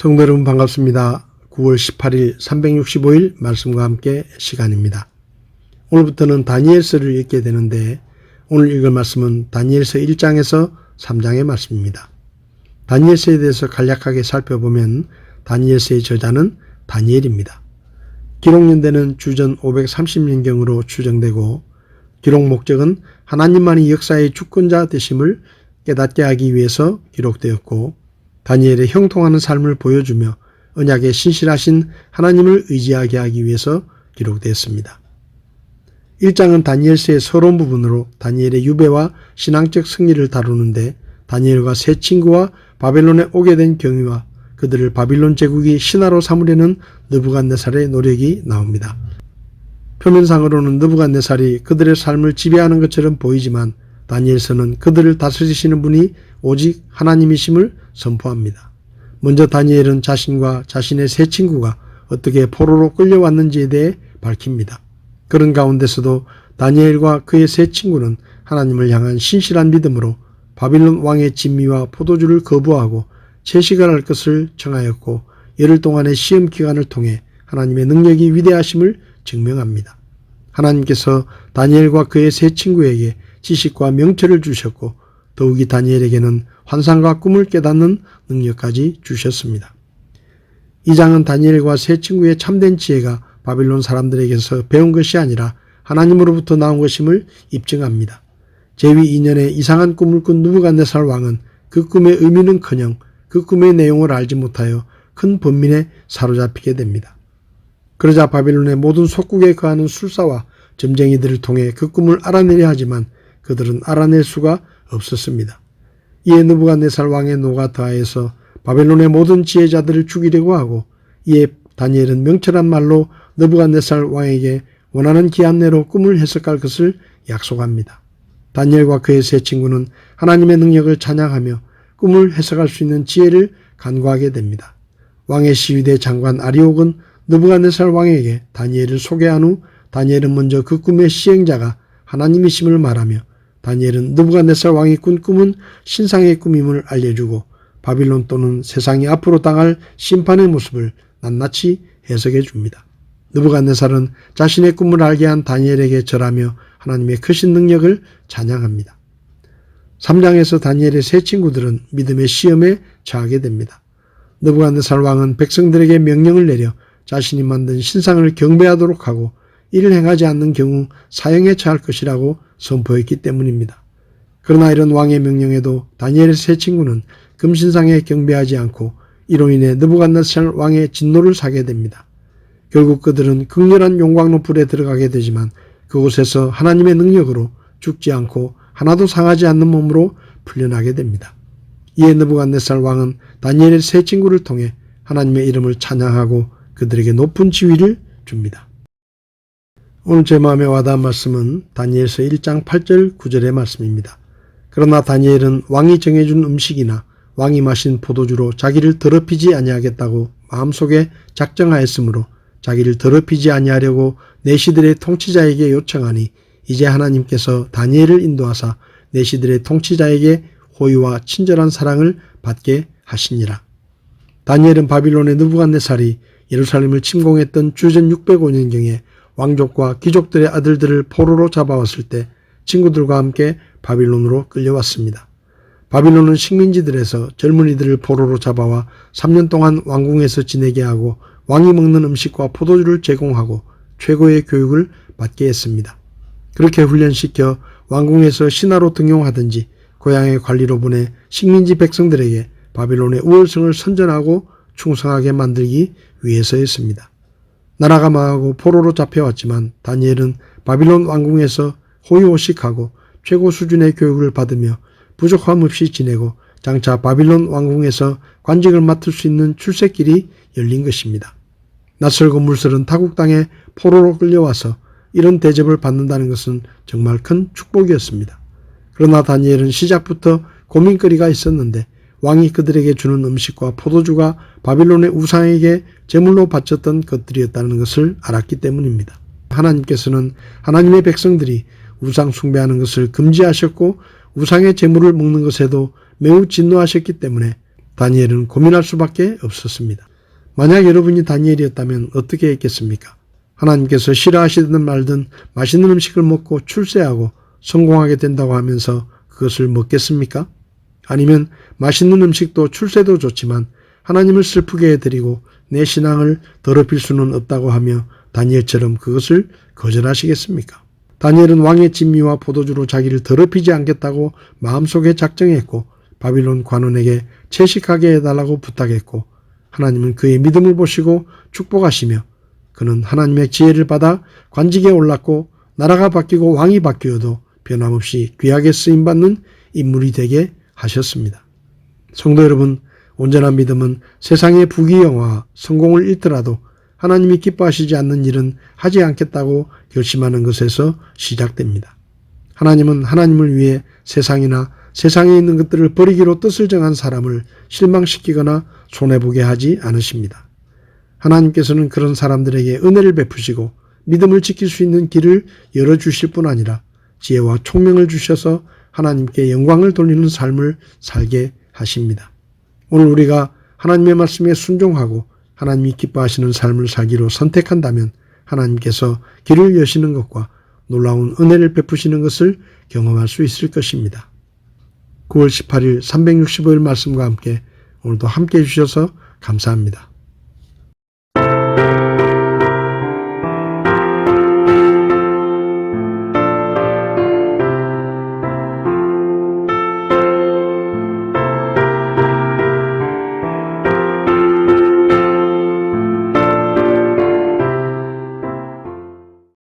성도 여러분 반갑습니다. 9월 18일 365일 말씀과 함께 시간입니다. 오늘부터는 다니엘서를 읽게 되는데 오늘 읽을 말씀은 다니엘서 1장에서 3장의 말씀입니다. 다니엘서에 대해서 간략하게 살펴보면 다니엘서의 저자는 다니엘입니다. 기록 연대는 주전 530년경으로 추정되고 기록 목적은 하나님만이 역사의 주권자 되심을 깨닫게 하기 위해서 기록되었고 다니엘의 형통하는 삶을 보여주며 언약에 신실하신 하나님을 의지하게 하기 위해서 기록되었습니다. 1장은 다니엘서의 서론 부분으로 다니엘의 유배와 신앙적 승리를 다루는데 다니엘과 세 친구와 바벨론에 오게 된 경위와 그들을 바빌론 제국이 신하로 삼으려는 느부갓네살의 노력이 나옵니다. 표면상으로는 느부갓네살이 그들의 삶을 지배하는 것처럼 보이지만 다니엘서는 그들을 다스리시는 분이 오직 하나님이심을 선포합니다. 먼저 다니엘은 자신과 자신의 세 친구가 어떻게 포로로 끌려왔는지에 대해 밝힙니다. 그런 가운데서도 다니엘과 그의 세 친구는 하나님을 향한 신실한 믿음으로 바빌론 왕의 진미와 포도주를 거부하고 채식을 할 것을 청하였고 열흘 동안의 시험 기간을 통해 하나님의 능력이 위대하심을 증명합니다. 하나님께서 다니엘과 그의 세 친구에게 지식과 명철을 주셨고 더욱이 다니엘에게는 환상과 꿈을 깨닫는 능력까지 주셨습니다. 이 장은 다니엘과 세 친구의 참된 지혜가 바빌론 사람들에게서 배운 것이 아니라 하나님으로부터 나온 것임을 입증합니다. 제위 2년에 이상한 꿈을 꾼 누부갓네살 왕은 그 꿈의 의미는커녕 그 꿈의 내용을 알지 못하여 큰 번민에 사로잡히게 됩니다. 그러자 바빌론의 모든 속국에 거하는 술사와 점쟁이들을 통해 그 꿈을 알아내려 하지만 그들은 알아낼 수가 없었습니다. 이에 느부갓네살 왕의 노가 더하여서 바벨론의 모든 지혜자들을 죽이려고 하고 이에 다니엘은 명철한 말로 느부갓네살 왕에게 원하는 기한 내로 꿈을 해석할 것을 약속합니다. 다니엘과 그의 세 친구는 하나님의 능력을 찬양하며 꿈을 해석할 수 있는 지혜를 간구하게 됩니다. 왕의 시위대 장관 아리옥은 느부갓네살 왕에게 다니엘을 소개한 후 다니엘은 먼저 그 꿈의 시행자가 하나님이심을 말하며 다니엘은 느부갓네살 왕이 꾼 꿈은 신상의 꿈임을 알려주고 바빌론 또는 세상이 앞으로 당할 심판의 모습을 낱낱이 해석해 줍니다. 느부갓네살은 자신의 꿈을 알게 한 다니엘에게 절하며 하나님의 크신 능력을 찬양합니다. 3장에서 다니엘의 세 친구들은 믿음의 시험에 처하게 됩니다. 느부갓네살 왕은 백성들에게 명령을 내려 자신이 만든 신상을 경배하도록 하고 이를 행하지 않는 경우 사형에 처할 것이라고 선포했기 때문입니다. 그러나 이런 왕의 명령에도 다니엘의 세 친구는 금신상에 경배하지 않고 이로 인해 느부갓네살 왕의 진노를 사게 됩니다. 결국 그들은 극렬한 용광로 불에 들어가게 되지만 그곳에서 하나님의 능력으로 죽지 않고 하나도 상하지 않는 몸으로 풀려나게 됩니다. 이에 느부갓네살 왕은 다니엘의 세 친구를 통해 하나님의 이름을 찬양하고 그들에게 높은 지위를 줍니다. 오늘 제 마음에 와닿은 말씀은 다니엘서 1장 8절 9절의 말씀입니다. 그러나 다니엘은 왕이 정해준 음식이나 왕이 마신 포도주로 자기를 더럽히지 아니하겠다고 마음속에 작정하였으므로 자기를 더럽히지 아니하려고 내시들의 통치자에게 요청하니 이제 하나님께서 다니엘을 인도하사 내시들의 통치자에게 호의와 친절한 사랑을 받게 하시니라. 다니엘은 바빌론의 느부갓네살이 예루살렘을 침공했던 주전 605년경에 왕족과 귀족들의 아들들을 포로로 잡아왔을 때 친구들과 함께 바빌론으로 끌려왔습니다. 바빌론은 식민지들에서 젊은이들을 포로로 잡아와 3년 동안 왕궁에서 지내게 하고 왕이 먹는 음식과 포도주를 제공하고 최고의 교육을 받게 했습니다. 그렇게 훈련시켜 왕궁에서 신하로 등용하든지 고향의 관리로 보내 식민지 백성들에게 바빌론의 우월성을 선전하고 충성하게 만들기 위해서였습니다. 나라가 망하고 포로로 잡혀왔지만 다니엘은 바빌론 왕궁에서 호의호식하고 최고 수준의 교육을 받으며 부족함 없이 지내고 장차 바빌론 왕궁에서 관직을 맡을 수 있는 출세길이 열린 것입니다. 낯설고 물설은 타국 땅에 포로로 끌려와서 이런 대접을 받는다는 것은 정말 큰 축복이었습니다. 그러나 다니엘은 시작부터 고민거리가 있었는데 왕이 그들에게 주는 음식과 포도주가 바빌론의 우상에게 제물로 바쳤던 것들이었다는 것을 알았기 때문입니다. 하나님께서는 하나님의 백성들이 우상 숭배하는 것을 금지하셨고 우상의 제물을 먹는 것에도 매우 진노하셨기 때문에 다니엘은 고민할 수밖에 없었습니다. 만약 여러분이 다니엘이었다면 어떻게 했겠습니까? 하나님께서 싫어하시든 말든 맛있는 음식을 먹고 출세하고 성공하게 된다고 하면서 그것을 먹겠습니까? 아니면 맛있는 음식도 출세도 좋지만 하나님을 슬프게 해드리고 내 신앙을 더럽힐 수는 없다고 하며 다니엘처럼 그것을 거절하시겠습니까? 다니엘은 왕의 진미와 포도주로 자기를 더럽히지 않겠다고 마음속에 작정했고 바빌론 관원에게 채식하게 해달라고 부탁했고 하나님은 그의 믿음을 보시고 축복하시며 그는 하나님의 지혜를 받아 관직에 올랐고 나라가 바뀌고 왕이 바뀌어도 변함없이 귀하게 쓰임받는 인물이 되게 하셨습니다. 성도 여러분, 온전한 믿음은 세상의 부귀영화와 성공을 잃더라도 하나님이 기뻐하시지 않는 일은 하지 않겠다고 결심하는 것에서 시작됩니다. 하나님은 하나님을 위해 세상이나 세상에 있는 것들을 버리기로 뜻을 정한 사람을 실망시키거나 손해보게 하지 않으십니다. 하나님께서는 그런 사람들에게 은혜를 베푸시고 믿음을 지킬 수 있는 길을 열어주실 뿐 아니라 지혜와 총명을 주셔서 하나님께 영광을 돌리는 삶을 살게 하십니다. 오늘 우리가 하나님의 말씀에 순종하고 하나님이 기뻐하시는 삶을 살기로 선택한다면 하나님께서 길을 여시는 것과 놀라운 은혜를 베푸시는 것을 경험할 수 있을 것입니다. 9월 18일 365일 말씀과 함께 오늘도 함께 해주셔서 감사합니다.